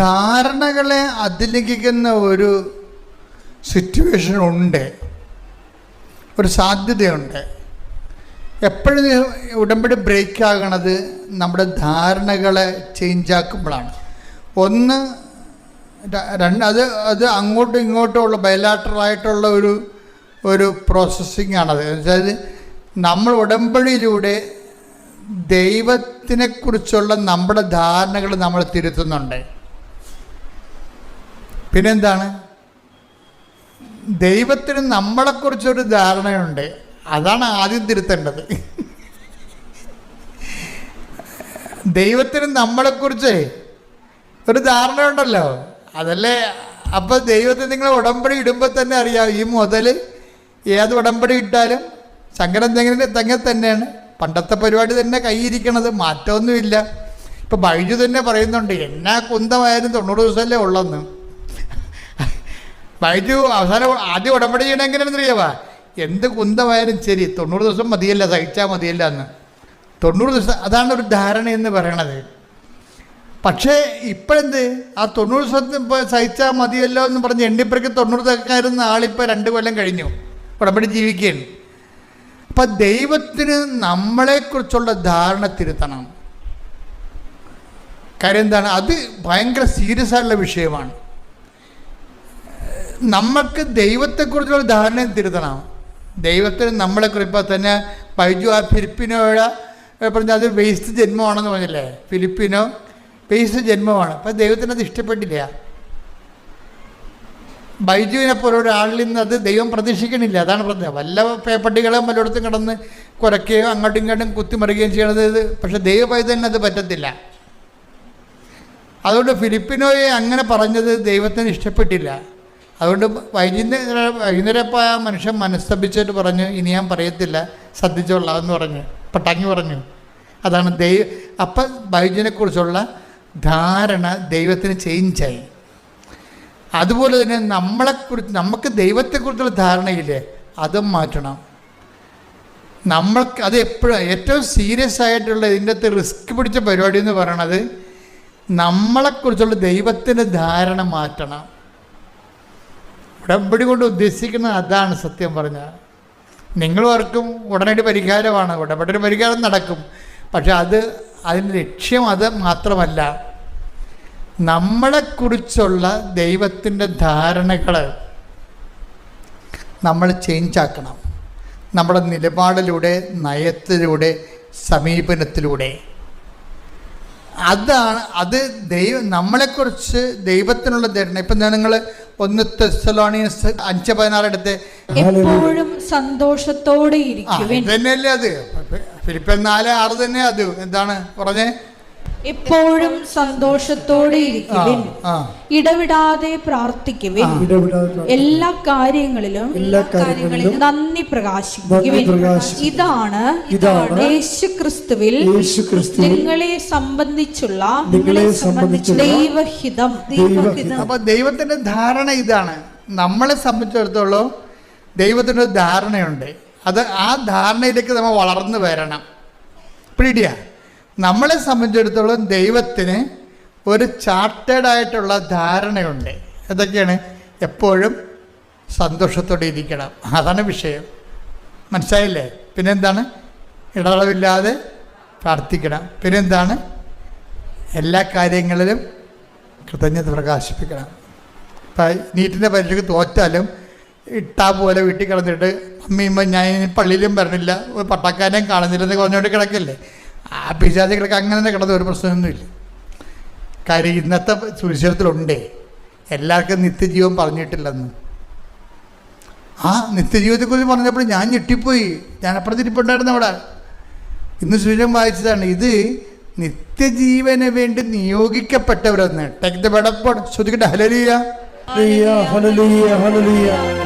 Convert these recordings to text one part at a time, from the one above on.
ധാരണകളെ അതിലംഘിക്കുന്ന ഒരു സിറ്റുവേഷൻ ഉണ്ട് ഒരു സാധ്യതയുണ്ട്. എപ്പോഴും ഉടമ്പടി ബ്രേക്ക് ആകണത് നമ്മുടെ ധാരണകളെ ചേഞ്ച് ആക്കുമ്പോഴാണ് ഒന്ന് രണ്ട് അത് അത് അങ്ങോട്ടും ഇങ്ങോട്ടും ഉള്ള ബയലാറ്ററായിട്ടുള്ള ഒരു ഒരു പ്രോസസ്സിങ് ആണത് അതായത് നമ്മൾ ഉടമ്പടിയിലൂടെ ദൈവത്തിനെക്കുറിച്ചുള്ള നമ്മുടെ ധാരണകൾ നമ്മൾ തിരുത്തുന്നുണ്ട്. പിന്നെന്താണ്? ദൈവത്തിന് നമ്മളെക്കുറിച്ചൊരു ധാരണയുണ്ട്. അതാണ് ആദ്യം തിരുത്തേണ്ടത്. ദൈവത്തിന് നമ്മളെക്കുറിച്ച് ഒരു ധാരണയുണ്ടല്ലോ. അതല്ലേ? അപ്പോൾ ദൈവത്തെ നിങ്ങൾ ഉടമ്പടി ഇടുമ്പോൾ തന്നെ അറിയാം. ഈ മുതൽ ഏത് ഉടമ്പടി ഇട്ടാലും സങ്കടം തെങ്ങനെ തെങ്ങ തന്നെയാണ്. പണ്ടത്തെ പരിപാടി തന്നെ കൈയിരിക്കണത്. മാറ്റമൊന്നുമില്ല. ഇപ്പം ബൈജു തന്നെ പറയുന്നുണ്ട് എന്നാ കുന്തമായാലും തൊണ്ണൂറ് ദിവസമല്ലേ ഉള്ളെന്ന്. ബൈജു അവസാനം ആദ്യം ഉടമ്പടി ചെയ്യണം എങ്ങനെയാണെന്ന് അറിയാവാ എന്ത് കുന്തമായാലും ശരി തൊണ്ണൂറ് ദിവസം മതിയല്ല സഹിച്ചാൽ മതിയല്ല എന്ന്. തൊണ്ണൂറ് ദിവസം അതാണ് ഒരു ധാരണ എന്ന് പറയണത്. പക്ഷേ ഇപ്പോഴെന്ത്? ആ തൊണ്ണൂറ് ദിവസം ഇപ്പോൾ സഹിച്ചാൽ മതിയല്ലോ എന്ന് പറഞ്ഞ് എണ്ണിപ്പറയ്ക്ക് തൊണ്ണൂറ് ദിവസക്കാരുന്ന ആളിപ്പോൾ രണ്ട് കൊല്ലം കഴിഞ്ഞു. ഉടമ്പടി ജീവിക്കുകയാണ്. അപ്പം ദൈവത്തിന് നമ്മളെക്കുറിച്ചുള്ള ധാരണ തിരുത്തണം. കാര്യം എന്താണ്? അത് ഭയങ്കര സീരിയസ് ആയിട്ടുള്ള വിഷയമാണ്. നമുക്ക് ദൈവത്തെക്കുറിച്ചുള്ള ധാരണ തിരുത്തണം. ദൈവത്തിന് നമ്മളെ ഇപ്പോൾ തന്നെ ബൈജു ആ ഫിലിപ്പിനോയുടെ പറഞ്ഞ അത് വേസ്റ്റ് ജന്മമാണെന്ന് പറഞ്ഞില്ലേ? ഫിലിപ്പിനോ വേസ്റ്റ് ജന്മമാണ്. അപ്പം ദൈവത്തിന് അത് ഇഷ്ടപ്പെട്ടില്ല. ബൈജുവിനെ പോലെ ഒരാളിൽ നിന്ന് അത് ദൈവം പ്രതീക്ഷിക്കണില്ല. അതാണ് പറഞ്ഞത് വല്ല പേപ്പട്ടികളും പലയിടത്തും കിടന്ന് കുരയ്ക്കുകയോ അങ്ങോട്ടും ഇങ്ങോട്ടും കുത്തിമറിയുകയും ചെയ്യണത് ഇത് പക്ഷെ ദൈവപൈതലിന് അത് പറ്റത്തില്ല. അതുകൊണ്ട് ഫിലിപ്പിനോയെ അങ്ങനെ പറഞ്ഞത് ദൈവത്തിന് ഇഷ്ടപ്പെട്ടില്ല. അതുകൊണ്ട് വൈകുന്നേരം വൈകുന്നേരപ്പോൾ ആ മനുഷ്യൻ മനസ്തപിച്ചിട്ട് പറഞ്ഞു ഇനി ഞാൻ പറയത്തില്ല ശ്രദ്ധിച്ചോളാം എന്ന് പറഞ്ഞു പട്ടാങ്ങി പറഞ്ഞു. അതാണ് ദൈവ അപ്പം ബൈജുവിനെക്കുറിച്ചുള്ള ധാരണ ദൈവത്തിന് ചേഞ്ചായി അതുപോലെ തന്നെ നമ്മളെക്കുറിച്ച് നമുക്ക് ദൈവത്തെക്കുറിച്ചുള്ള ധാരണയില്ലേ അതും മാറ്റണം. നമ്മൾക്ക് അത് എപ്പോഴും ഏറ്റവും സീരിയസ് ആയിട്ടുള്ള ഇതിന്റെ അകത്ത് റിസ്ക് പിടിച്ച പരിപാടി എന്ന് പറയണത് നമ്മളെക്കുറിച്ചുള്ള ദൈവത്തിന്റെ ധാരണ മാറ്റണം. ഉടമ്പടി കൊണ്ട് ഉദ്ദേശിക്കുന്നത് അതാണ് സത്യം പറഞ്ഞാൽ നിങ്ങൾ ഓർക്കും ഉടനടി പരിഹാരമാണ്. ഉടമ്പടി പരിഹാരം നടക്കും. പക്ഷെ അത് അതിന്റെ ലക്ഷ്യം അത് മാത്രമല്ല. നമ്മളെക്കുറിച്ചുള്ള ദൈവത്തിന്റെ ധാരണകൾ നമ്മൾ ചേഞ്ച് ആക്കണം. നമ്മുടെ നിലപാടിലൂടെ നയത്തിലൂടെ സമീപനത്തിലൂടെ. അതാണ് അത് ദൈവം നമ്മളെക്കുറിച്ച് ദൈവത്തിനുള്ള ധരണ. ഇപ്പം നിങ്ങൾ ഒന്ന് തെസ്സലോണിയൻസ് അഞ്ച് പതിനാറെടുത്ത് എപ്പോഴും സന്തോഷത്തോടെ ഇരിക്കും ഇരിക്കുവിൻ. ഇത് തന്നെയല്ലേ അത് ഫിലിപ്പൻ നാല് ആറ് തന്നെ അത്. എന്താണ്? പറഞ്ഞേ? എപ്പോഴും സന്തോഷത്തോടെ ഇരിക്കുവിൻ. ഇടവിടാതെ പ്രാർത്ഥിക്കുവിൻ. എല്ലാ കാര്യങ്ങളിലും എല്ലാ കാര്യങ്ങളിലും നന്ദി പ്രകാശിക്കുവിൻ ഇതാണ് ഇതാണ് യേശു ക്രിസ്തുവിൽ നിങ്ങളെ സംബന്ധിച്ചുള്ള നിങ്ങളെ സംബന്ധിച്ചുള്ള ദൈവഹിതം. ദൈവഹിതം. അപ്പൊ ദൈവത്തിന്റെ ധാരണ ഇതാണ്. നമ്മളെ സംബന്ധിച്ചിടത്തോളം ദൈവത്തിന്റെ ഒരു ധാരണയുണ്ട്. അത് ആ ധാരണയിലേക്ക് നമ്മൾ വളർന്നു വരണം. പിടിയ. നമ്മളെ സംബന്ധിച്ചിടത്തോളം ദൈവത്തിന് ഒരു ചാർട്ടേഡ് ആയിട്ടുള്ള ധാരണയുണ്ട്. എന്തൊക്കെയാണ്? എപ്പോഴും സന്തോഷത്തോടെ ഇരിക്കണം. അതാണ് വിഷയം. മനസ്സിലായില്ലേ? പിന്നെന്താണ്? ഇടവളവില്ലാതെ പ്രാർത്ഥിക്കണം. പിന്നെന്താണ്? എല്ലാ കാര്യങ്ങളിലും കൃതജ്ഞത പ്രകാശിപ്പിക്കണം. ഇപ്പം നീറ്റിന്റെ പരീക്ഷയ്ക്ക് തോറ്റാലും ഇട്ടാ പോലെ വീട്ടിൽ കിടന്നിട്ട് അമ്മയുമ്പോൾ ഞാൻ പള്ളിയിലും വരണില്ല. ഒരു പട്ടക്കാരനെയും കാണുന്നില്ല എന്ന് പറഞ്ഞുകൊണ്ട് കിടക്കില്ലേ? ആ പിശാചികളൊക്കെ അങ്ങനെ തന്നെ കിടന്ന ഒരു പ്രശ്നമൊന്നുമില്ല. കാര്യം ഇന്നത്തെ സുവിശേഷത്തിലുണ്ടേ. എല്ലാവർക്കും നിത്യജീവൻ പറഞ്ഞിട്ടില്ലെന്ന്. ആ നിത്യജീവിതത്തെക്കുറിച്ച് പറഞ്ഞപ്പോൾ ഞാൻ ഞെട്ടിപ്പോയി. ഞാൻ അപ്പുറത്തിരിപ്പുണ്ടായിരുന്നു അവിടെ. ഇന്ന് സുവിശേഷം വായിച്ചതാണ്. ഇത് നിത്യജീവന് വേണ്ടി നിയോഗിക്കപ്പെട്ടവരെന്ന്. അപ്പോസല ദ ശ്രുതിക്കട്ടെ.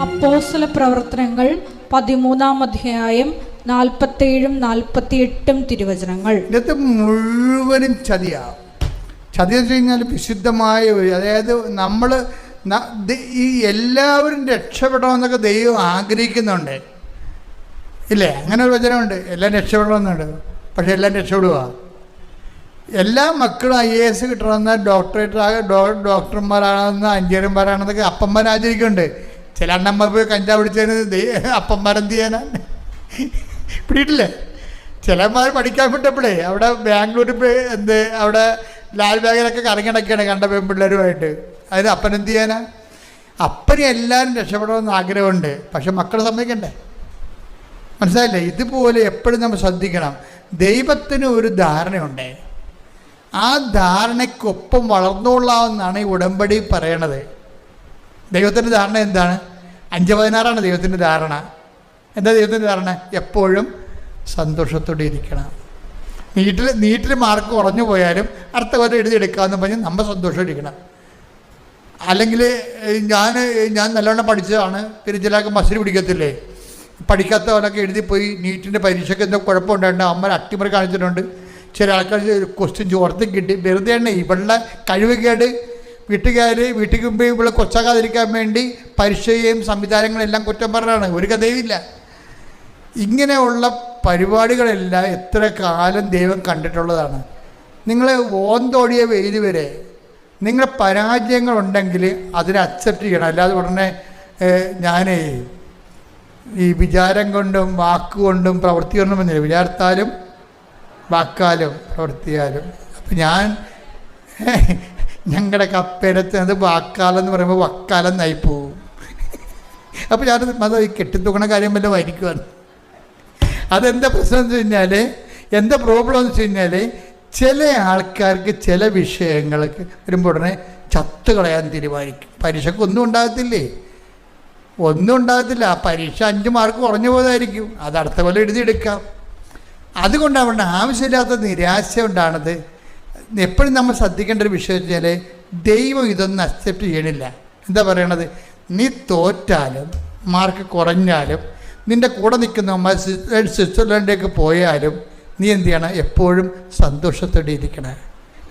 അപ്പോസ്തല പ്രവർത്തനങ്ങൾ പതിമൂന്നാം അധ്യായം നാൽപ്പത്തേഴും നാൽപ്പത്തിയെട്ടും തിരുവചനങ്ങൾ. ഇതിനകത്ത് മുഴുവനും ചതിയാണ് ചതി എന്ന് കഴിഞ്ഞാൽ വിശുദ്ധമായ അതായത് നമ്മൾ ഈ എല്ലാവരും രക്ഷപ്പെടണമെന്നൊക്കെ ദൈവം ആഗ്രഹിക്കുന്നുണ്ട്. ഇല്ലേ? അങ്ങനെ ഒരു വചനമുണ്ട്. എല്ലാം രക്ഷപ്പെടണമെന്നുണ്ട്. പക്ഷെ എല്ലാം രക്ഷപ്പെടുക എല്ലാ മക്കളും ഐ എ എസ് കിട്ടണമെന്ന് ഡോക്ടറേറ്റ് ആകെ ഡോ- ഡോക്ടർമാരാണെന്ന് എഞ്ചിനീയർമാരാണെന്നൊക്കെ അപ്പന്മാർ ആചരിക്കുന്നുണ്ട്. ചില അണ്ണന്മാർ പോയി കഞ്ചാവ് പിടിച്ചതിന് അപ്പന്മാരെന്ത് ചെയ്യാനാണ് പിടിയിട്ടില്ലേ? ചിലന്മാർ പഠിക്കാൻ വിട്ടപ്പോഴേ അവിടെ ബാംഗ്ലൂരിൽ എന്ത് അവിടെ ലാൽ ബാഗിലൊക്കെ കറങ്ങിടക്കാണ് കണ്ട പെൺപിള്ളേരുമായിട്ട്. അതിന് അപ്പൻ എന്ത് ചെയ്യാനാ? അപ്പനെ എല്ലാവരും രക്ഷപ്പെടണമെന്ന് ആഗ്രഹമുണ്ട് പക്ഷെ മക്കളെ സമ്മതിക്കണ്ടേ? മനസ്സിലായില്ലേ? ഇതുപോലെ എപ്പോഴും നമ്മൾ ശ്രദ്ധിക്കണം. ദൈവത്തിന് ഒരു ധാരണയുണ്ട്. ആ ധാരണയ്ക്കൊപ്പം വളർന്നുകൊള്ളാമെന്നാണ് ഈ ഉടമ്പടി പറയണത്. ദൈവത്തിന്റെ ധാരണ എന്താണ്? അഞ്ച് പതിനാറാണ് ദൈവത്തിന്റെ ധാരണ. എന്താ ദൈവത്തിന്റെ ധാരണ എപ്പോഴും സന്തോഷത്തോടെ ഇരിക്കണം. നീട്ടിൽ നീട്ടിൽ മാർക്ക് കുറഞ്ഞു പോയാലും അടുത്ത കൊല്ലം എഴുതിയെടുക്കാമെന്ന് പറഞ്ഞ് നമ്മൾ സന്തോഷം ഇരിക്കണം. അല്ലെങ്കിൽ ഞാൻ ഞാൻ നല്ലവണ്ണം പഠിച്ചതാണ്. പിന്നെ മസിൽ പിടിക്കത്തില്ലേ? പഠിക്കാത്തവനൊക്കെ എഴുതിപ്പോയി നീറ്റിന്റെ പരീക്ഷയ്ക്ക് എന്തോ കുഴപ്പമുണ്ടായിട്ട് അമ്മ അട്ടിമറി കാണിച്ചിട്ടുണ്ട്. ചില ആൾക്കാർ ക്വസ്റ്റ്യൻ ചോർത്തും കിട്ടി. വെറുതെ തന്നെ ഇവളുടെ കഴിവ് കേട് വീട്ടുകാർ വീട്ടിൽ മുമ്പ് ഇവിടെ കൊച്ചാകാതിരിക്കാൻ വേണ്ടി പരീക്ഷയും സംവിധാനങ്ങളെല്ലാം കുറ്റം പറഞ്ഞാണ് ഒരു കഥയുമില്ല ഇങ്ങനെയുള്ള പരിപാടികളെല്ലാം എത്ര കാലം ദൈവം കണ്ടിട്ടുള്ളതാണ്. നിങ്ങൾ ഓന്തോടിയ വെയിൽ വരെ നിങ്ങൾ പരാജയങ്ങളുണ്ടെങ്കിൽ അതിനെ അക്സെപ്റ്റ് ചെയ്യണം. അല്ലാതെ ഉടനെ ഞാനേ ഈ വിചാരം കൊണ്ടും വാക്കുകൊണ്ടും പ്രവൃത്തി കൊണ്ടും വന്നില്ല വിചാരത്താലും വാക്കാലും പ്രവർത്തിയാലും അപ്പം ഞാൻ ഞങ്ങളുടെ കപ്പേരത്ത് അത് വാക്കാലം എന്ന് പറയുമ്പോൾ വക്കാലം നയിപ്പോവും പോവും അപ്പോൾ ഞാൻ അത് കെട്ടിത്തൂക്കണ കാര്യം വല്ലതും ആയിരിക്കുവാണ് അതെന്താ പ്രശ്നം എന്ന് വെച്ച് കഴിഞ്ഞാൽ എന്താ പ്രോബ്ലം എന്ന് വെച്ച് കഴിഞ്ഞാൽ ചില ആൾക്കാർക്ക് ചില വിഷയങ്ങൾക്ക് വരുമ്പോൾ ഉടനെ ചത്ത് കളയാൻ തീരുമാനിക്കും. പരീക്ഷയ്ക്ക് ഒന്നും ഉണ്ടാകത്തില്ലേ? ഒന്നും ഉണ്ടാകത്തില്ല. ആ പരീക്ഷ അഞ്ച് മാർക്ക് കുറഞ്ഞു പോയതായിരിക്കും. അത് അടുത്ത കൊല്ലം എഴുതിയെടുക്കാം അതുകൊണ്ട് അവരുടെ ആവശ്യമില്ലാത്ത നിരാശ ഉണ്ടാണത് എപ്പോഴും നമ്മൾ ശ്രദ്ധിക്കേണ്ട ഒരു വിഷയം വെച്ചാൽ ദൈവം ഇതൊന്നും അക്സെപ്റ്റ് ചെയ്യണില്ല. എന്താ പറയണത്? നീ തോറ്റാലും മാർക്ക് കുറഞ്ഞാലും നിന്റെ കൂടെ നിൽക്കുന്ന സ്വിറ്റ്സർലൻഡ് സ്വിറ്റ്സർലൻഡിലേക്ക് പോയാലും നീ എന്ത് ചെയ്യണം? എപ്പോഴും സന്തോഷത്തോടെ ഇരിക്കണേ.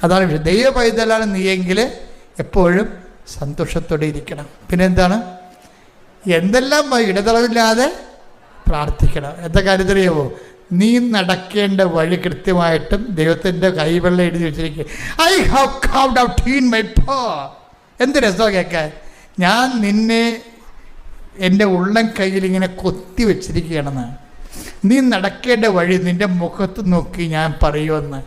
അതാണ് വിഷയം. ദൈവ പൈതലാണ് നീയെങ്കിൽ എപ്പോഴും സന്തോഷത്തോടെ ഇരിക്കണം. പിന്നെ എന്താണ് എന്തെല്ലാം ഇടതളവില്ലാതെ പ്രാർത്ഥിക്കണം. എന്താ കാര്യത്തിലറിയാമോ നീ നടക്കേണ്ട വഴി കൃത്യമായിട്ടും ദൈവത്തിന്റെ കൈവെള്ളം എഴുതി വെച്ചിരിക്കുക. I have carved out my പോ എന്ത് രസമാണ് കേൾക്കാൻ? ഞാൻ നിന്നെ എന്റെ ഉള്ളം കയ്യിൽ ഇങ്ങനെ കൊത്തി വെച്ചിരിക്കുകയാണെന്ന്. നീ നടക്കേണ്ട വഴി നിന്റെ മുഖത്ത് നോക്കി ഞാൻ പറയുമെന്ന്.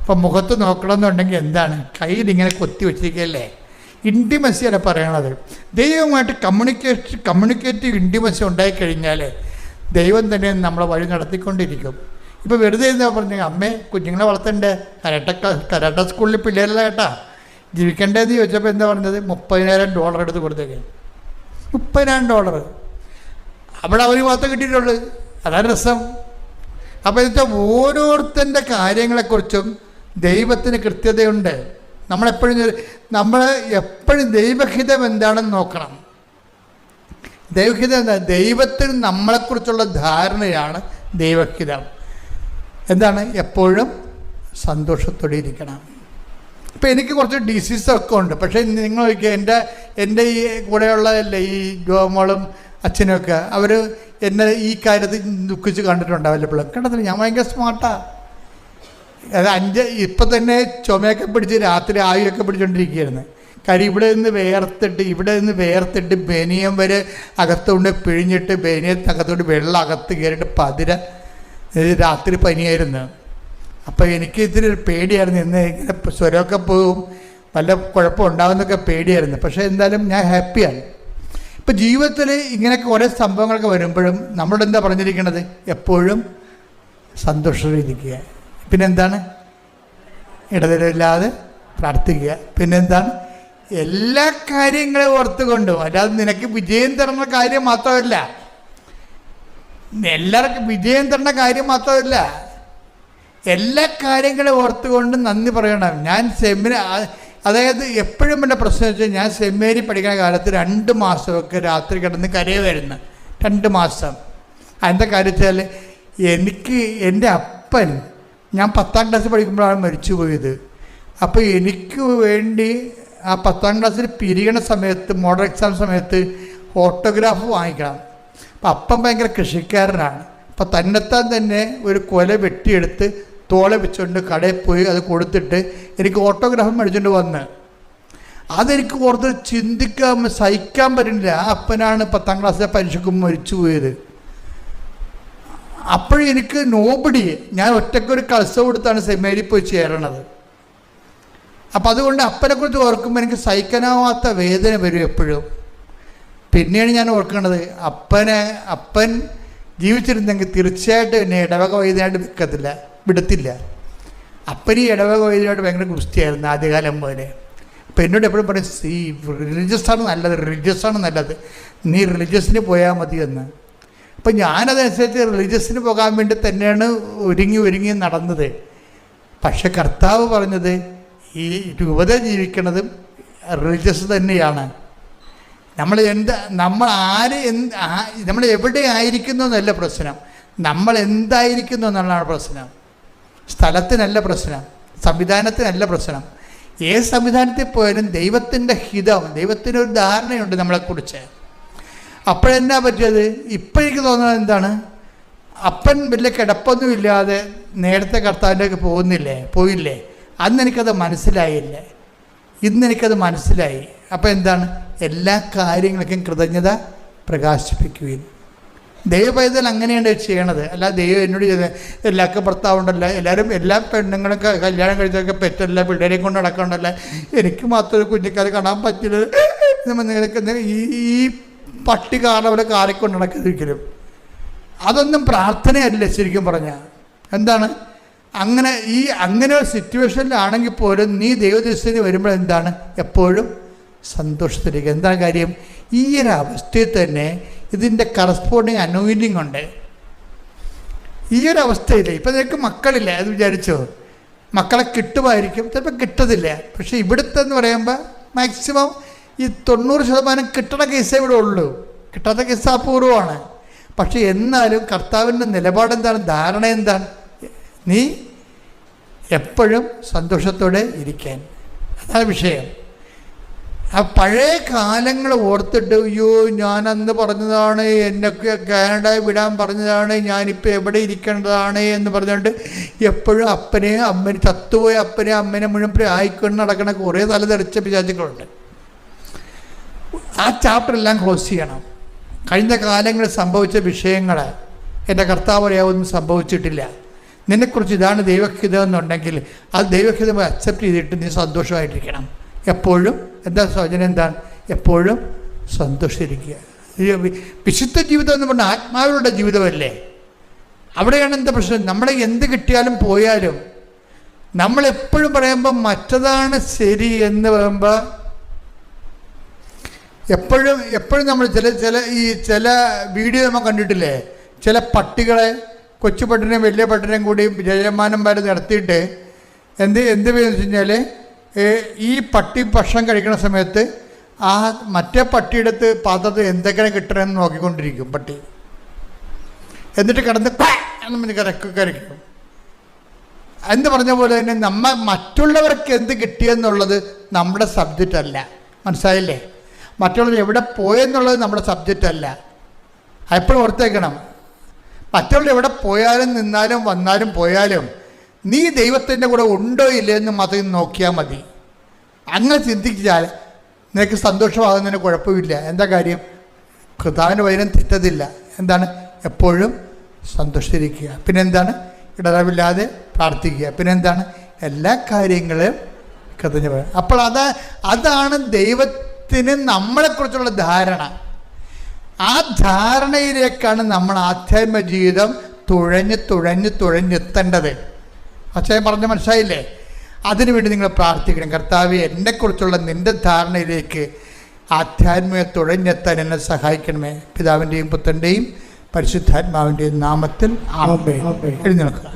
അപ്പം മുഖത്ത് നോക്കണമെന്നുണ്ടെങ്കിൽ എന്താണ്? കയ്യിൽ ഇങ്ങനെ കൊത്തി വെച്ചിരിക്കുകയല്ലേ? ഇന്റിമസിയാണ് പറയണത്. ദൈവമായിട്ട് കമ്മ്യൂണിക്കേഷൻ കമ്മ്യൂണിക്കേറ്റീവ് ഇന്റിമസി ഉണ്ടായിക്കഴിഞ്ഞാൽ ദൈവം തന്നെ നമ്മളെ വഴി നടത്തിക്കൊണ്ടിരിക്കും. ഇപ്പോൾ വെറുതെ എന്താ പറഞ്ഞു അമ്മേ കുഞ്ഞുങ്ങളെ വളർത്തണ്ടേ? കരാട്ട കരാട്ട സ്കൂളിൽ പിള്ളേരല്ല കേട്ടാ? ജീവിക്കണ്ടേന്ന് ചോദിച്ചപ്പോൾ എന്താ പറഞ്ഞത്? മുപ്പതിനായിരം ഡോളർ എടുത്ത് കൊടുത്തേക്ക്. മുപ്പതിനായിരം ഡോളർ. അവിടെ അവർ മാത്രം കിട്ടിയിട്ടുള്ളൂ. അതാണ് രസം. അപ്പോൾ ഇതിന്റെ ഓരോരുത്തന്റെ കാര്യങ്ങളെക്കുറിച്ചും ദൈവത്തിന് കൃത്യതയുണ്ട്. നമ്മളെപ്പോഴും നമ്മൾ എപ്പോഴും ദൈവഹിതം എന്താണെന്ന് നോക്കണം. ദൈവഹിതം എന്താ? ദൈവത്തിന് നമ്മളെക്കുറിച്ചുള്ള ധാരണയാണ് ദൈവഹിതം. എന്താണ്? എപ്പോഴും സന്തോഷത്തോടെ ഇരിക്കണം. ഇപ്പം എനിക്ക് കുറച്ച് ഡിസീസൊക്കെ ഉണ്ട്. പക്ഷേ നിങ്ങൾ നോക്കിയാൽ എന്റെ എന്റെ ഈ കൂടെയുള്ള അല്ലേ ഈ ജോമോളും അച്ഛനൊക്കെ അവർ എന്നെ ഈ കാര്യത്തിൽ ദുഃഖിച്ച് കണ്ടിട്ടുണ്ട് വല്ലപ്പോഴും കണ്ടത്തില്ല? ഞാൻ ഭയങ്കര സ്മാർട്ടാണ് അത് അഞ്ച് ഇപ്പം തന്നെ ചുമയൊക്കെ പിടിച്ച് രാത്രി ആവിയൊക്കെ പിടിച്ചുകൊണ്ടിരിക്കുകയായിരുന്നു കാര്യം ഇവിടെ നിന്ന് വേർത്തിട്ട് ഇവിടെ നിന്ന് വേർത്തിട്ട് ബനിയം വരെ അകത്തുകൊണ്ട് പിഴിഞ്ഞിട്ട് ബനിയത്തകത്തോട്ട് വെള്ളം അകത്ത് കയറിയിട്ട് പതിര രാത്രി പനിയായിരുന്നു. അപ്പോൾ എനിക്ക് ഇത്തിരി ഒരു പേടിയായിരുന്നു. ഇന്ന് ഇങ്ങനെ സ്വരമൊക്കെ പോകും വല്ല കുഴപ്പം ഉണ്ടാകുന്നൊക്കെ പേടിയായിരുന്നു. പക്ഷേ എന്തായാലും ഞാൻ ഹാപ്പിയാണ്. ഇപ്പം ജീവിതത്തിൽ ഇങ്ങനെയൊക്കെ ഓരോ സംഭവങ്ങളൊക്കെ വരുമ്പോഴും നമ്മളോട് എന്താ പറഞ്ഞിരിക്കുന്നത് എപ്പോഴും സന്തോഷമായിരിക്കുക പിന്നെന്താണ്? ഇടതരമില്ലാതെ പ്രാർത്ഥിക്കുക. പിന്നെന്താണ്? എല്ലാ കാര്യങ്ങളും ഓർത്തുകൊണ്ടും അല്ലാതെ നിനക്ക് വിജയം തരുന്ന കാര്യം മാത്രമല്ല. എല്ലാവർക്കും വിജയം തരുന്ന കാര്യം മാത്രമല്ല. എല്ലാ കാര്യങ്ങളും ഓർത്തുകൊണ്ട് നന്ദി പറയണം. ഞാൻ സെമിന അതായത് എപ്പോഴും എന്റെ പ്രശ്നം വെച്ചാൽ ഞാൻ സെമിനേരി പഠിക്കുന്ന കാലത്ത് രണ്ട് മാസമൊക്കെ രാത്രി കിടന്ന് കരയുമായിരുന്നു. രണ്ട് മാസം. അതിന്റെ കാര്യം വെച്ചാൽ എനിക്ക് എന്റെ അപ്പൻ ഞാൻ പത്താം ക്ലാസ് പഠിക്കുമ്പോഴാണ് മരിച്ചു പോയത് അപ്പോൾ എനിക്ക് വേണ്ടി ആ പത്താം ക്ലാസ്സിൽ പിരിയണ സമയത്ത് മോഡൽ എക്സാം സമയത്ത് ഫോട്ടോഗ്രാഫ് വാങ്ങിക്കണം. അപ്പം അപ്പം ഭയങ്കര കൃഷിക്കാരനാണ്. അപ്പം തന്നെത്താൻ തന്നെ ഒരു കൊല വെട്ടിയെടുത്ത് തോളെ വെച്ചുകൊണ്ട് കടയിൽ പോയി അത് കൊടുത്തിട്ട് എനിക്ക് ഓട്ടോഗ്രാഫ് മേടിച്ചുകൊണ്ട് വന്ന്. അതെനിക്ക് ഓർത്ത് ചിന്തിക്കാൻ സഹിക്കാൻ പറ്റുന്നില്ല. ആ അപ്പനാണ് പത്താം ക്ലാസ്സിലെ പരീക്ഷയ്ക്ക് മരിച്ചു പോയത്. അപ്പോഴും എനിക്ക് നോബടി ഞാൻ ഒറ്റയ്ക്കൊരു കൾസ കൊടുത്താണ് സെമിനാരിൽ പോയി ചേരണത്. അപ്പം അതുകൊണ്ട് അപ്പനെക്കുറിച്ച് ഓർക്കുമ്പോൾ എനിക്ക് സഹിക്കാനാവാത്ത വേദന വരും എപ്പോഴും. പിന്നെയാണ് ഞാൻ ഓർക്കുന്നത് അപ്പനെ അപ്പൻ ജീവിച്ചിരുന്നെങ്കിൽ തീർച്ചയായിട്ടും എന്നെ ഇടവക വൈദ്യനായിട്ട് വിൽക്കത്തില്ല വിടത്തില്ല. അപ്പനി ഈ ഇടവക വൈദ്യനായിട്ട് ഭയങ്കര ഗുസ്തിയായിരുന്നു ആദ്യകാലം പോലെ അപ്പം എന്നോട് എപ്പോഴും പറയും റിലീജിയസ് ആണ് നല്ലത് റിലീജിയസ് ആണ് നല്ലത്. നീ റിലീജിയസിന് പോയാൽ മതി എന്ന്. അപ്പം ഞാനതനുസരിച്ച് റിലീജിയസിന് പോകാൻ വേണ്ടി തന്നെയാണ് ഒരുങ്ങി ഒരുങ്ങി നടന്നത്. പക്ഷെ കർത്താവ് പറഞ്ഞത് ഈ രൂപത ജീവിക്കണതും റിലീജിയസ് തന്നെയാണ്. നമ്മൾ എന്താ നമ്മൾ ആര് എന്ത് നമ്മൾ എവിടെ ആയിരിക്കുന്നു എന്നല്ല പ്രശ്നം. നമ്മൾ എന്തായിരിക്കുന്നു എന്നുള്ളതാണ് പ്രശ്നം. സ്ഥലത്തിനല്ല പ്രശ്നം സംവിധാനത്തിനല്ല പ്രശ്നം. ഏത് സംവിധാനത്തിൽ പോയാലും ദൈവത്തിന്റെ ഹിതം ദൈവത്തിന്റെ ഒരു ധാരണയുണ്ട് നമ്മളെക്കുറിച്ച് അപ്പോഴെന്നാ പറ്റിയത്? ഇപ്പം എനിക്ക് തോന്നുന്നത് എന്താണ്? അപ്പൻ വലിയ കിടപ്പൊന്നും ഇല്ലാതെ നേരത്തെ കർത്താവിലേക്ക് പോകുന്നില്ലേ? പോയില്ലേ? അന്ന് എനിക്കത് മനസ്സിലായില്ല. ഇന്ന് എനിക്കത് മനസ്സിലായി. അപ്പോൾ എന്താണ്? എല്ലാ കാര്യങ്ങൾക്കും കൃതജ്ഞത പ്രകാശിപ്പിക്കുകയും ദൈവപൈതൽ അങ്ങനെയാണ് ചെയ്യണത്. അല്ല ദൈവം എന്നോട് ചെയ്തത് എല്ലാവർക്കും ഭർത്താവുണ്ടല്ലോ എല്ലാവരും എല്ലാ പെണ്ണുങ്ങളും കല്യാണം കഴിച്ചൊക്കെ പെറ്റല്ല പിള്ളേരെയും കൊണ്ട് നടക്കണ്ടല്ല? എനിക്ക് മാത്രം ഒരു കുഞ്ഞിക്കാരെ കാണാൻ പറ്റില്ല. ഈ പട്ടി കാരണം അവരെ കാറിക്കൊണ്ട് നടക്കുന്നൊരിക്കലും അതൊന്നും പ്രാർത്ഥനയല്ല ശരിക്കും പറഞ്ഞാൽ എന്താണ്? അങ്ങനെ ഈ അങ്ങനെ ഒരു സിറ്റുവേഷനിലാണെങ്കിൽ പോലും നീ ദൈവദൃശ്യത്തിന് വരുമ്പോൾ എന്താണ്? എപ്പോഴും സന്തോഷത്തിലേക്ക്. എന്താ കാര്യം? ഈ ഒരു അവസ്ഥയിൽ തന്നെ ഇതിന്റെ കറസ്പോണ്ടിങ് അനോയിന്റിങ് ഉണ്ട്. ഈ ഒരു അവസ്ഥയിൽ ഇപ്പം നിനക്ക് മക്കളില്ല? അത് വിചാരിച്ചോ? മക്കളെ കിട്ടുമായിരിക്കും ചിലപ്പോൾ കിട്ടത്തില്ല. പക്ഷേ ഇവിടുത്തെ എന്ന് പറയുമ്പോൾ മാക്സിമം ഈ തൊണ്ണൂറ് ശതമാനം കിട്ടണ കേസേ ഇവിടെ ഉള്ളൂ. കിട്ടാത്ത കേസ് അപൂർവമാണ്. പക്ഷേ എന്നാലും കർത്താവിന്റെ നിലപാടെന്താണ് ധാരണ എന്താണ്? നീ എപ്പോഴും സന്തോഷത്തോടെ ഇരിക്കാൻ. അതാണ് വിഷയം. ആ പഴയ കാലങ്ങൾ ഓർത്തിട്ട് അയ്യോ ഞാൻ അന്ന് പറഞ്ഞതാണ് എന്നൊക്കെ കാനഡ വിടാൻ പറഞ്ഞതാണ് ഞാനിപ്പോൾ എവിടെ ഇരിക്കേണ്ടതാണ്? എന്ന് പറഞ്ഞുകൊണ്ട് എപ്പോഴും അപ്പനെ അമ്മനെ ചത്തുപോയ അപ്പനെ അമ്മനെ മുഴുവൻ ആയിക്കൊണ്ട് നടക്കണ കുറേ തലതെറിച്ച പിശാചുക്കളുണ്ട്. ആ ചാപ്റ്റർ എല്ലാം ക്ലോസ് ചെയ്യണം. കഴിഞ്ഞ കാലങ്ങളിൽ സംഭവിച്ച വിഷയങ്ങൾ എന്റെ കർത്താവ് അറിയാവൊന്നും സംഭവിച്ചിട്ടില്ല. നിന്നെക്കുറിച്ച് ഇതാണ് ദൈവഹിതം എന്നുണ്ടെങ്കിൽ അത് ദൈവഹിതം അക്സെപ്റ്റ് ചെയ്തിട്ട് നീ സന്തോഷമായിട്ടിരിക്കണം. എപ്പോഴും എന്താ സൗജന്യം? എന്താണ് എപ്പോഴും സന്തോഷിച്ചിരിക്കുക. വിശുദ്ധ ജീവിതം എന്ന് പറഞ്ഞാൽ ആത്മാവിലുള്ള ജീവിതമല്ലേ? അവിടെയാണ് എന്താ പ്രശ്നം? നമ്മളെ എന്ത് കിട്ടിയാലും പോയാലും നമ്മളെപ്പോഴും പറയുമ്പോൾ മറ്റതാണ് ശരി എന്ന് പറയുമ്പോൾ എപ്പോഴും എപ്പോഴും നമ്മൾ ചില ചില ഈ ചില വീഡിയോ നമ്മൾ കണ്ടിട്ടില്ലേ? ചില പട്ടികളെ കൊച്ചു പട്ടിനെയും വലിയ പട്ടിനെയും കൂടി ജയമാനം വരെ നടത്തിയിട്ട് എന്ത് എന്ത് ചെയ്യുന്നു വെച്ച് കഴിഞ്ഞാൽ ഈ പട്ടി ഭക്ഷണം കഴിക്കുന്ന സമയത്ത് ആ മറ്റേ പട്ടിയുടെ അടുത്ത് പാത്രത്തിൽ എന്തെങ്കിലും കിട്ടണമെന്ന് നോക്കിക്കൊണ്ടിരിക്കും പട്ടി. എന്നിട്ട് കിടന്ന് എന്ന് കരക്ക് കരയ്ക്കും. എന്ന് പറഞ്ഞ പോലെ തന്നെ നമ്മ മറ്റുള്ളവർക്ക് എന്ത് കിട്ടിയെന്നുള്ളത് നമ്മുടെ സബ്ജക്റ്റ് അല്ല. മനസ്സിലായില്ലേ? മറ്റുള്ളവർ എവിടെ പോയെന്നുള്ളത് നമ്മുടെ സബ്ജക്റ്റ് അല്ല. എപ്പോഴും ഓർത്തേക്കണം. മറ്റുള്ളവർ എവിടെ പോയാലും നിന്നാലും വന്നാലും പോയാലും നീ ദൈവത്തിന്റെ കൂടെ ഉണ്ടോ ഇല്ലയോ എന്ന് മാത്രം നോക്കിയാൽ മതി. അങ്ങനെ ചിന്തിച്ചാൽ നിനക്ക് സന്തോഷമാകുന്നതിന് കുഴപ്പമില്ല. എന്താ കാര്യം? കൃതാവിന് വൈരം തെറ്റതില്ല. എന്താണ്? എപ്പോഴും സന്തോഷിച്ചിരിക്കുക പിന്നെന്താണ്? ഇടറവില്ലാതെ പ്രാർത്ഥിക്കുക. പിന്നെന്താണ്? എല്ലാ കാര്യങ്ങളും കൃതജ്ഞ അപ്പോൾ അത് അതാണ് ദൈവത്തിന് നമ്മളെക്കുറിച്ചുള്ള ധാരണ. ആ ധാരണയിലേക്കാണ് നമ്മൾ ആധ്യാത്മ ജീവിതം തുഴഞ്ഞ് തുഴഞ്ഞ് തുഴഞ്ഞെത്തേണ്ടത് അച്ഛൻ പറഞ്ഞ മനസ്സിലായില്ലേ അതിനുവേണ്ടി നിങ്ങൾ പ്രാർത്ഥിക്കണം കർത്താവ് എന്നെക്കുറിച്ചുള്ള നിന്റെ ധാരണയിലേക്ക് ആധ്യാത്മിക തുഴഞ്ഞെത്താൻ എന്നെ സഹായിക്കണമേ പിതാവിന്റെയും പുത്രന്റെയും പരിശുദ്ധാത്മാവിന്റെയും നാമത്തിൽ ആമേ. എഴുന്നേൽക്കുക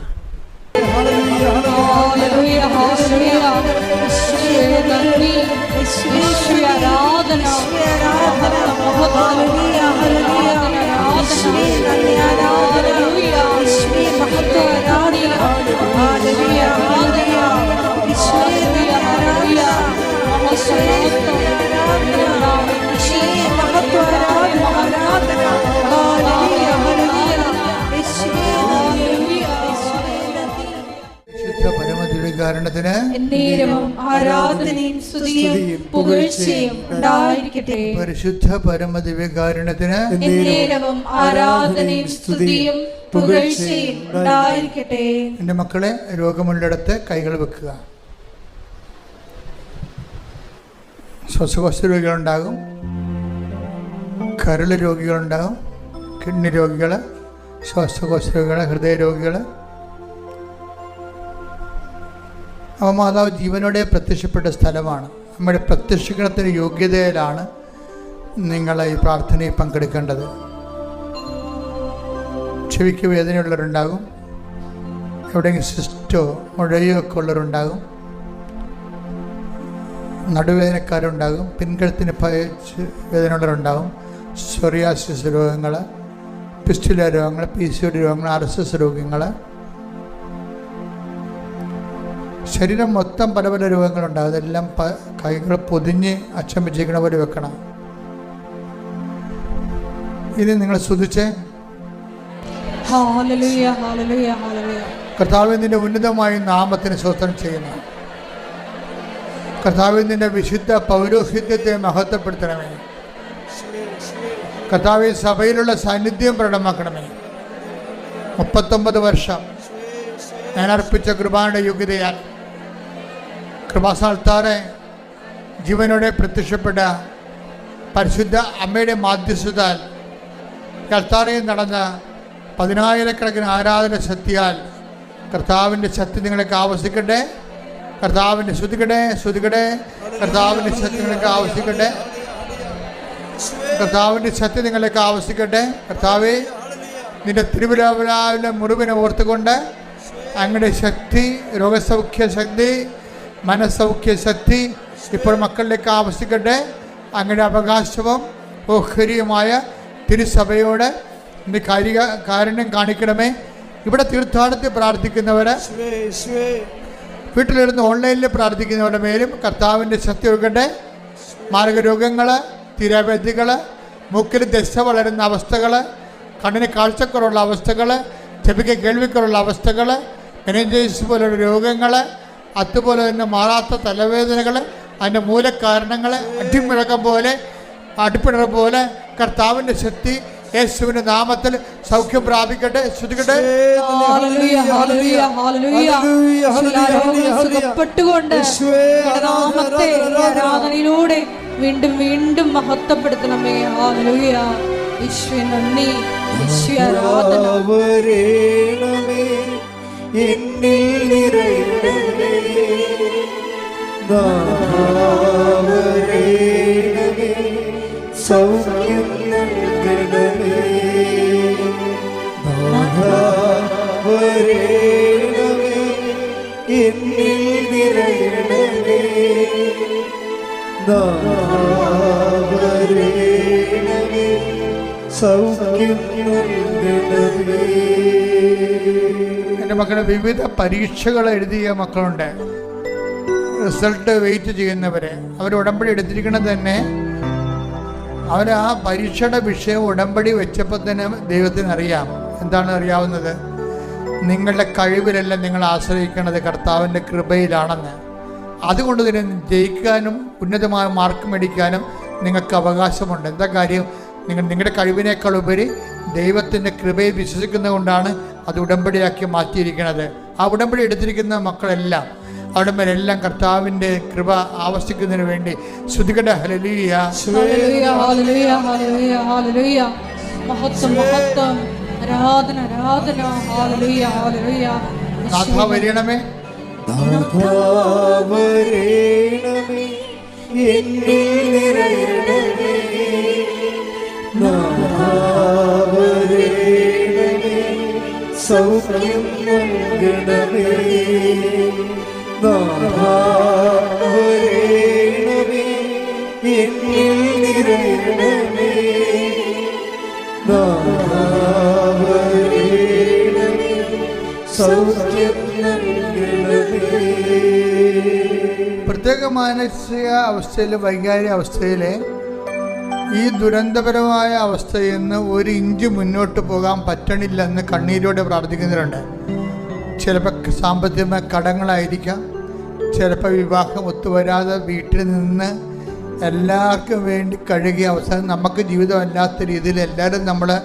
ആരാധന. ഉണ്ടായിരിക്കട്ടെ. പരിശുദ്ധ പരമ കാരണത്തിന് എന്റെ മക്കളെ രോഗമുള്ളിടത്ത് കൈകൾ വെക്കുക. ശ്വാസകോശ രോഗികളുണ്ടാകും കരൾ രോഗികളുണ്ടാകും കിഡ്നി രോഗികൾ ശ്വാസകോശ രോഗികൾ ഹൃദയ രോഗികൾ അവ മാതാവ് ജീവനോടെ പ്രത്യക്ഷപ്പെട്ട സ്ഥലമാണ്. നമ്മുടെ പ്രത്യക്ഷീകരണത്തിന് യോഗ്യതയിലാണ് നിങ്ങൾ ഈ പ്രാർത്ഥനയിൽ പങ്കെടുക്കേണ്ടത്. ചെവിക്ക് വേദനയുള്ളവരുണ്ടാകും. എവിടെയെങ്കിലും സിസ്റ്റോ മുഴയോ ഒക്കെ ഉള്ളവരുണ്ടാകും. നടുവേദനക്കാരുണ്ടാകും. പിൻകഴുത്തിന് പയച്ച് വേദനയുള്ളവരുണ്ടാകും. സൊറിയാസിസ് രോഗങ്ങൾ പിസ്റ്റുല രോഗങ്ങൾ പി സി ഒ രോഗങ്ങൾ ആർ എസ് എസ് രോഗങ്ങൾ ശരീരം മൊത്തം പല പല രോഗങ്ങളുണ്ടാകും. അതെല്ലാം പ കൈകൾ പൊതിഞ്ഞ് അച്ഛൻ വിജയിക്കണ പോലെ വെക്കണം. ഇനി നിങ്ങൾ ശ്രദ്ധിച്ചേ? കർത്താവിന്റെ ഉന്നതമായ നാമത്തിന് സ്വസ്ഥം ചെയ്യുന്നു. കർത്താവിന്റെ വിശുദ്ധ പൗരോഹിത്യത്തെ മഹത്വപ്പെടുത്തണമേ. കർത്താവ് സഭയിലുള്ള സാന്നിധ്യം പ്രകടമാക്കണമേ. മുപ്പത്തൊമ്പത് വർഷം ഞാൻ അർപ്പിച്ച കൃപായുടെ യോഗ്യതയാൽ കൃപാസ്ഥാനത്താറെ ജീവനോടെ പ്രത്യക്ഷപ്പെട്ട പരിശുദ്ധ അമ്മയുടെ മാധ്യസ്ഥതാൽ കർത്താറയിൽ നടന്ന പതിനായിരക്കണക്കിന് ആരാധന ശക്തിയാൽ കർത്താവിന്റെ ശക്തി നിങ്ങളൊക്കെ ആവശ്യിക്കട്ടെ കർത്താവിന്റെ ശ്രുതിക്കട്ടെ ശ്രുതിക്കട്ടെ കർത്താവിന്റെ ശക്തി നിങ്ങൾക്ക് ആവശ്യിക്കട്ടെ കർത്താവിന്റെ ശക്തി നിങ്ങളൊക്കെ ആവശ്യിക്കട്ടെ കർത്താവെ നിന്റെ തിരുവിലാവിലെ മുറിവിനെ ഓർത്തുകൊണ്ട് അങ്ങയുടെ ശക്തി രോഗസൗഖ്യ ശക്തി മനസ്സൗഖ്യ ശക്തി ഇപ്പോൾ മക്കളിലേക്ക് ആവശ്യിക്കട്ടെ അങ്ങയുടെ അവകാശവും ഓഹരിയുമായ തിരുസഭയോട് നീ കാരിക കാരുണ്യം കാണിക്കണമേ. ഇവിടെ തീർത്ഥാടനത്തിൽ പ്രാർത്ഥിക്കുന്നവര് വീട്ടിലിരുന്ന് ഓൺലൈനിൽ പ്രാർത്ഥിക്കുന്നവരുടെ മേലും കർത്താവിന്റെ ശക്തി ഒഴുകട്ടെ. മാർഗരോഗങ്ങൾ തിരവധികൾ മൂക്കിൽ ദശ വളരുന്ന അവസ്ഥകൾ കണ്ണിന് കാഴ്ചക്കുറവുള്ള അവസ്ഥകൾ ചെവിക്ക് കേൾവിക്കുറവുള്ള അവസ്ഥകൾ മെനഞ്ചൈസ് പോലുള്ള രോഗങ്ങൾ അതുപോലെ തന്നെ മാറാത്ത തലവേദനകൾ അതിന്റെ മൂലകാരണങ്ങൾ അടിമുഴക്കം പോലെ അടിപ്പിണർ പോലെ കർത്താവിന്റെ ശക്തി യേശുവിന്റെ നാമത്തിൽ സൗഖ്യം പ്രാപിക്കട്ടെ ശ്രുതികട്ടെ സുഖപ്പെട്ടുകൊണ്ട് നാമത്തെ. ആരാധനയിലൂടെ വീണ്ടും വീണ്ടും മഹത്വപ്പെടുത്തണമേ. ഹാലലുയ നന്ദി. ഈശ്വര ആരാധന. വരേണമേ എന്നിൽ നിറയണമേ നാവരേണമേ സൗഖ്യം നൽകണമേ നാവരേണമേ എന്നിൽ നിറയണമേ. നൽകണമേ എന്റെ മക്കളെ വിവിധ പരീക്ഷകൾ എഴുതിയ മക്കളുണ്ട്. റിസൾട്ട് വെയിറ്റ് ചെയ്യുന്നവരെ അവർ ഉടമ്പടി എടുത്തിരിക്കുന്നത് തന്നെ അവർ ആ പരീക്ഷയുടെ വിഷയം ഉടമ്പടി വെച്ചപ്പോൾ തന്നെ ദൈവത്തിന് അറിയാം. എന്താണ് അറിയാവുന്നത്? നിങ്ങളുടെ കഴിവിലല്ല നിങ്ങൾ ആശ്രയിക്കുന്നത് കർത്താവിന്റെ കൃപയിലാണെന്ന്. അതുകൊണ്ട് തന്നെ ജയിക്കാനും ഉന്നതമായ മാർക്ക് മേടിക്കാനും നിങ്ങൾക്ക് അവകാശമുണ്ട്. എന്താ കാര്യം? നിങ്ങൾ നിങ്ങളുടെ കഴിവിനേക്കാൾ ഉപരി ദൈവത്തിന്റെ കൃപയെ വിശ്വസിക്കുന്നതുകൊണ്ടാണ് അത് ഉടമ്പടിയാക്കി മാറ്റിയിരിക്കുന്നത്. ആ ഉടമ്പടി എടുത്തിരിക്കുന്ന മക്കളെല്ലാം അവിടെ മേലെല്ലാം കർത്താവിന്റെ കൃപ ആവശ്യിക്കുന്നതിന് വേണ്ടി ശ്രുതികട ഹലലിയ നാഥ വരികണമേ നാഥാവരേണമേ എന്നിൽ നിറയണമേ നാഥാവരേണമേ സൗഖ്യം നൽകണമേ നാഥാവരേണമേ എന്നിൽ നിറയണമേ നാഥാവരേണമേ സൗഖ്യം പ്രത്യേക മാനസിക അവസ്ഥയിൽ വൈകാരിക അവസ്ഥയിൽ ഈ ദുരന്തപരമായ അവസ്ഥയിൽ നിന്ന് ഒരു ഇഞ്ച് മുന്നോട്ട് പോകാൻ പറ്റണില്ലെന്ന് കണ്ണീരോടെ പ്രാർത്ഥിക്കുന്നവരുണ്ട്. ചിലപ്പോൾ സാമ്പത്തികമായ കടങ്ങളായിരിക്കാം. ചിലപ്പോൾ വിവാഹം ഒത്തുവരാതെ വീട്ടിൽ നിന്ന് എല്ലാവർക്കും വേണ്ടി കഴുകിയ അവസരം നമുക്ക് ജീവിതമല്ലാത്ത രീതിയിൽ എല്ലാവരും നമ്മൾ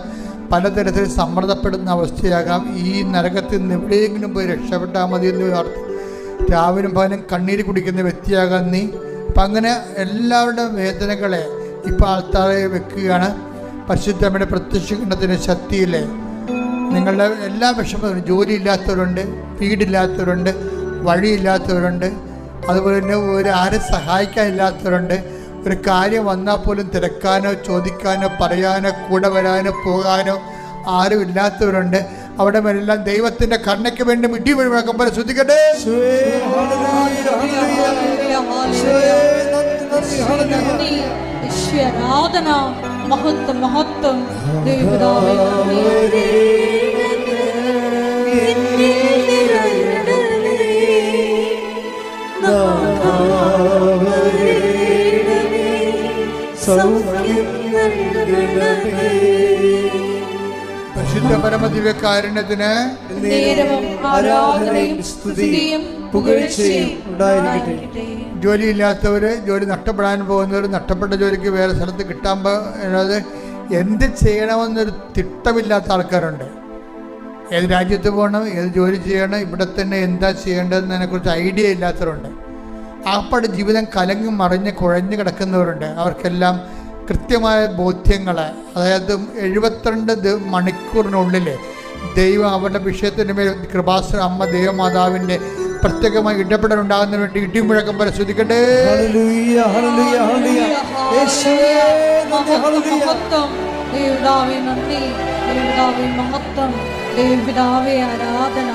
പലതരത്തിൽ സമ്മർദ്ദപ്പെടുന്ന അവസ്ഥയാകാം. ഈ നരകത്തിൽ നിന്ന് എവിടെയെങ്കിലും പോയി രക്ഷപ്പെട്ടാൽ മതി എന്ന് രാവിലും പകലും കണ്ണീര് കുടിക്കുന്ന വ്യക്തിയാകാൻ നീ. അപ്പം അങ്ങനെ എല്ലാവരുടെ വേദനകളെ ഇപ്പോൾ ആൾത്താറെ വെക്കുകയാണ്. പരിശുദ്ധമ്മയുടെ പ്രത്യക്ഷീകരണത്തിന്റെ ശക്തിയിലെ നിങ്ങളുടെ എല്ലാ വിഷമങ്ങളും ജോലിയില്ലാത്തവരുണ്ട് വീടില്ലാത്തവരുണ്ട് വഴിയില്ലാത്തവരുണ്ട് അതുപോലെ തന്നെ ഒരു ആരും സഹായിക്കാനില്ലാത്തവരുണ്ട്. ഒരു കാര്യം വന്നാൽ പോലും തിരക്കാനോ ചോദിക്കാനോ പറയാനോ കൂടെ വരാനോ പോകാനോ ആരും ഇല്ലാത്തവരുണ്ട് അവിടെ എല്ലാം ദൈവത്തിന്റെ കണ്ണയ്ക്ക് വേണ്ടി ഇടി പോലെ ശ്രദ്ധിക്കട്ടെ? ആരാധന മഹത്വം മഹത്വം പരിശുദ്ധ പരമദിവ്യകാരുണ്യത്തിന് ഉണ്ടായിരിക്കട്ടെ. ജോലിയില്ലാത്തവർ ജോലി നഷ്ടപ്പെടാൻ പോകുന്നവർ നഷ്ടപ്പെട്ട ജോലിക്ക് വേറെ സ്ഥലത്ത് കിട്ടാൻ പോകുന്നത് എന്ത് ചെയ്യണമെന്നൊരു തിട്ടമില്ലാത്ത ആൾക്കാരുണ്ട്. ഏത് രാജ്യത്ത് പോകണം ഏത് ജോലി ചെയ്യണം ഇവിടെ തന്നെ എന്താ ചെയ്യേണ്ടതെന്നതിനെക്കുറിച്ച് ഐഡിയ ഇല്ലാത്തവരുണ്ട്. ആപ്പാട് ജീവിതം കലങ്ങി മറിഞ്ഞ് കുഴഞ്ഞു കിടക്കുന്നവരുണ്ട്. അവർക്കെല്ലാം കൃത്യമായ ബോധ്യങ്ങൾ അതായത് എഴുപത്തിരണ്ട് മണിക്കൂറിനുള്ളിൽ ദൈവം അവരുടെ വിഷയത്തിന് മേൽ കൃപാസുര അമ്മ ദൈവമാതാവിന്റെ പ്രത്യേകമായി ഇടപെടൽ ഉണ്ടാകുന്നതിന് വേണ്ടി ഇടിമുഴക്കം പോലെ ശ്രദ്ധിക്കട്ടെ. മഹത്വം. ആരാധന.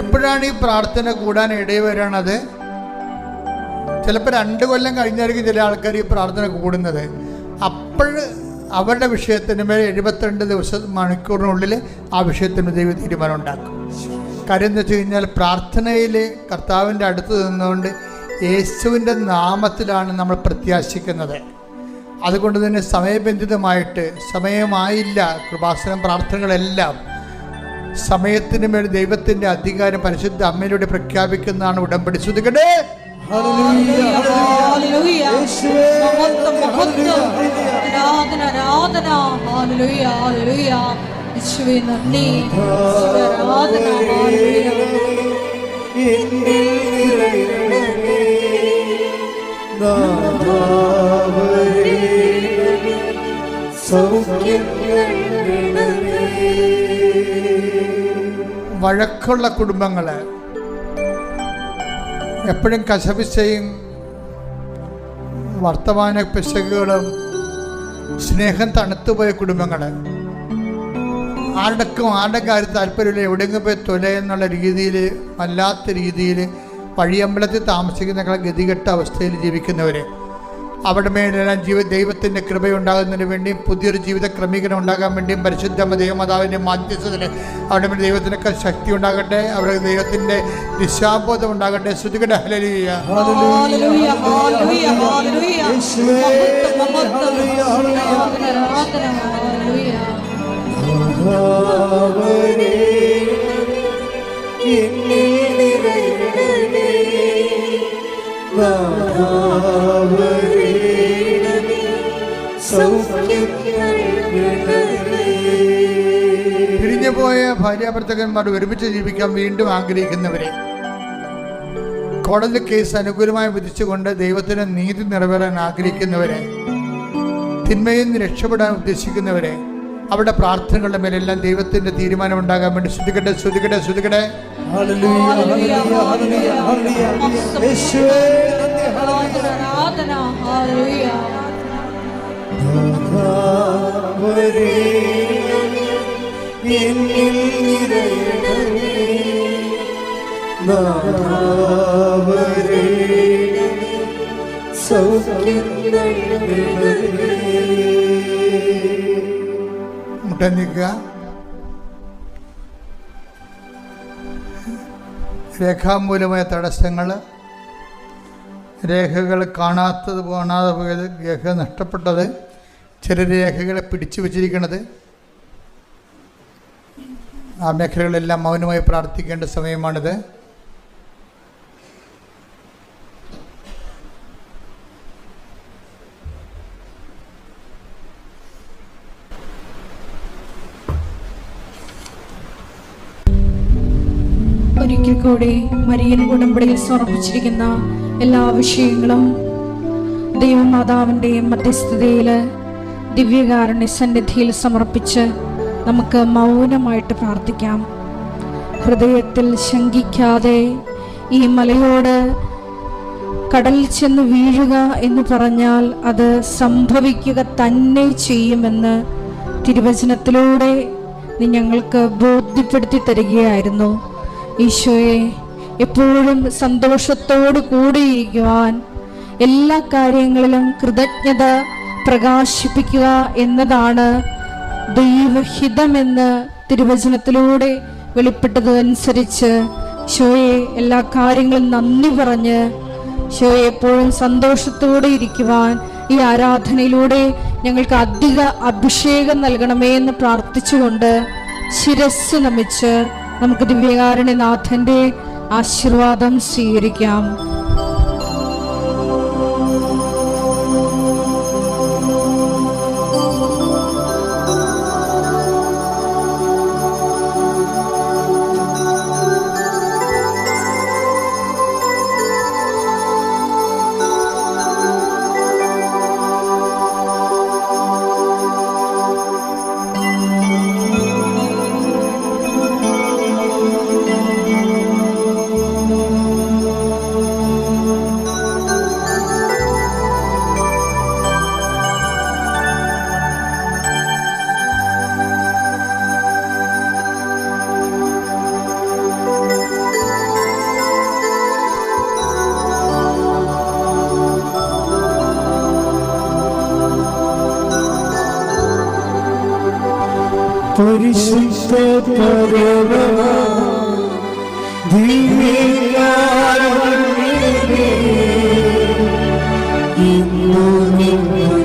എപ്പോഴാണ് ഈ പ്രാർത്ഥന കൂടാൻ ഇടവരണത് ചിലപ്പോൾ രണ്ട് കൊല്ലം കഴിഞ്ഞായിരിക്കും ചില ആൾക്കാർ ഈ പ്രാർത്ഥന കൂടുന്നത്. അപ്പോൾ അവരുടെ വിഷയത്തിന് മേൽ എഴുപത്തിരണ്ട് ദിവസം മണിക്കൂറിനുള്ളിൽ ആ വിഷയത്തിന് ദൈവം തീരുമാനം ഉണ്ടാക്കും. കാര്യം എന്ന് വെച്ച് കഴിഞ്ഞാൽ പ്രാർത്ഥനയിൽ കർത്താവിന്റെ അടുത്ത് നിന്നുകൊണ്ട് യേശുവിന്റെ നാമത്തിലാണ് നമ്മൾ പ്രത്യാശിക്കുന്നത്. അതുകൊണ്ട് തന്നെ സമയബന്ധിതമായിട്ട് സമയമായില്ല കൃപാസനം പ്രാർത്ഥനകളെല്ലാം. സമയത്തിന് മേൽ ദൈവത്തിന്റെ അധികാരം പരിശുദ്ധ അമ്മയിലൂടെ പ്രഖ്യാപിക്കുന്നതാണ് ഉടമ്പടി. ശ്രുതികടേ ആരാധന ആരാധന. ഹല്ലേലൂയ ഹല്ലേലൂയ. യേശുവേ നന്ദി. വഴക്കുള്ള കുടുംബങ്ങൾ എപ്പോഴും കശപിശയും വർത്തമാന പിശകുകളും സ്നേഹം തണുത്തുപോയ കുടുംബങ്ങൾ ആരുടെക്കും ആരുടെ കാര്യം താല്പര്യമില്ല. എവിടെയെങ്കിലും പോയി തൊല എന്നുള്ള രീതിയിൽ വല്ലാത്ത രീതിയിൽ പഴിയമ്പലത്തിൽ താമസിക്കുന്ന ഗതികെട്ട അവസ്ഥയിൽ ജീവിക്കുന്നവർ അവിടെ മേലെല്ലാം ജീവ ദൈവത്തിന്റെ കൃപയുണ്ടാകുന്നതിന് വേണ്ടിയും പുതിയൊരു ജീവിത ക്രമീകരണം ഉണ്ടാകാൻ വേണ്ടിയും പരിശുദ്ധ ദൈവമാതാവിന്റെ മാധ്യസ്ഥത്തിൽ അവിടെ മേലെ ദൈവത്തിനൊക്കെ ശക്തി ഉണ്ടാകട്ടെ അവിടെ ദൈവത്തിന്റെ ദിശാബോധം ഉണ്ടാകട്ടെ. ശ്രുതികട ഹലലിയ ഹല്ലേലൂയ എന്നിൽ പിരിഞ്ഞുപോയ ഭാര്യാഭർത്തകന്മാർ ഒരുമിച്ച് ജീവിക്കാൻ വീണ്ടും ആഗ്രഹിക്കുന്നവരെ കോടതി കേസ് അനുകൂലമായി വിധിച്ചുകൊണ്ട് ദൈവത്തിന് നീതി നിറവേറാൻ ആഗ്രഹിക്കുന്നവരെ തിന്മയിൽ നിന്ന് രക്ഷപ്പെടാൻ ഉദ്ദേശിക്കുന്നവരെ അവരുടെ പ്രാർത്ഥനകളുടെ മേലെല്ലാം ദൈവത്തിന്റെ തീരുമാനം ഉണ്ടാകാൻ വേണ്ടി എന്നിൽ നിറയണമേ നാഥാവരേണമേ സൗഖ്യം മുട്ട നിൽക്കുക രേഖാമൂലമായ തടസ്സങ്ങൾ. രേഖകൾ കാണാത്തത് കാണാതെ പോയത് രേഖ നഷ്ടപ്പെട്ടത്. ചില രേഖകളെ പിടിച്ചു വച്ചിരിക്കുന്നത് ആ മേഖലകളെല്ലാം മൗനമായി പ്രാർത്ഥിക്കേണ്ട സമയമാണിത്. ഒരിക്കൽ കൂടി മരിയൻ ഉടമ്പടിയിൽ സമർപ്പിച്ചിരിക്കുന്ന എല്ലാ വിഷയങ്ങളും ദൈവമാതാവിന്റെയും മധ്യസ്ഥതയിൽ ദിവ്യകാരുണ്യ സന്നിധിയിൽ സമർപ്പിച്ച് നമുക്ക് മൗനമായിട്ട് പ്രാർത്ഥിക്കാം. ഹൃദയത്തിൽ ശങ്കിക്കാതെ ഈ മലയോട് കടലിൽ ചെന്ന് വീഴുക എന്ന് പറഞ്ഞാൽ അത് സംഭവിക്കുക തന്നെ ചെയ്യുമെന്ന് തിരുവചനത്തിലൂടെ നീ ഞങ്ങൾക്ക് ബോധ്യപ്പെടുത്തി തരികയായിരുന്നു. ഈശോയെ എപ്പോഴും സന്തോഷത്തോടു കൂടിയിരിക്കുവാൻ എല്ലാ കാര്യങ്ങളിലും കൃതജ്ഞത പ്രകാശിപ്പിക്കുക എന്നതാണ് ദൈവഹിതമെന്ന് തിരുവചനത്തിലൂടെ വെളിപ്പെട്ടതനുസരിച്ച് ഷോയെ എല്ലാ കാര്യങ്ങളും നന്ദി പറഞ്ഞ് ഷോയെ എപ്പോഴും സന്തോഷത്തോടെ ഇരിക്കുവാൻ ഈ ആരാധനയിലൂടെ ഞങ്ങൾക്ക് അധിക അഭിഷേകം നൽകണമേ എന്ന് പ്രാർത്ഥിച്ചുകൊണ്ട് ശിരസ് നമിച്ച് നമുക്ക് ദിവ്യകാരണനാഥന്റെ ആശീർവാദം സ്വീകരിക്കാം. പരിശുദ്ധ പരമ ദിവ്യകാരുണ്യമേ, ഇന്നും എന്നും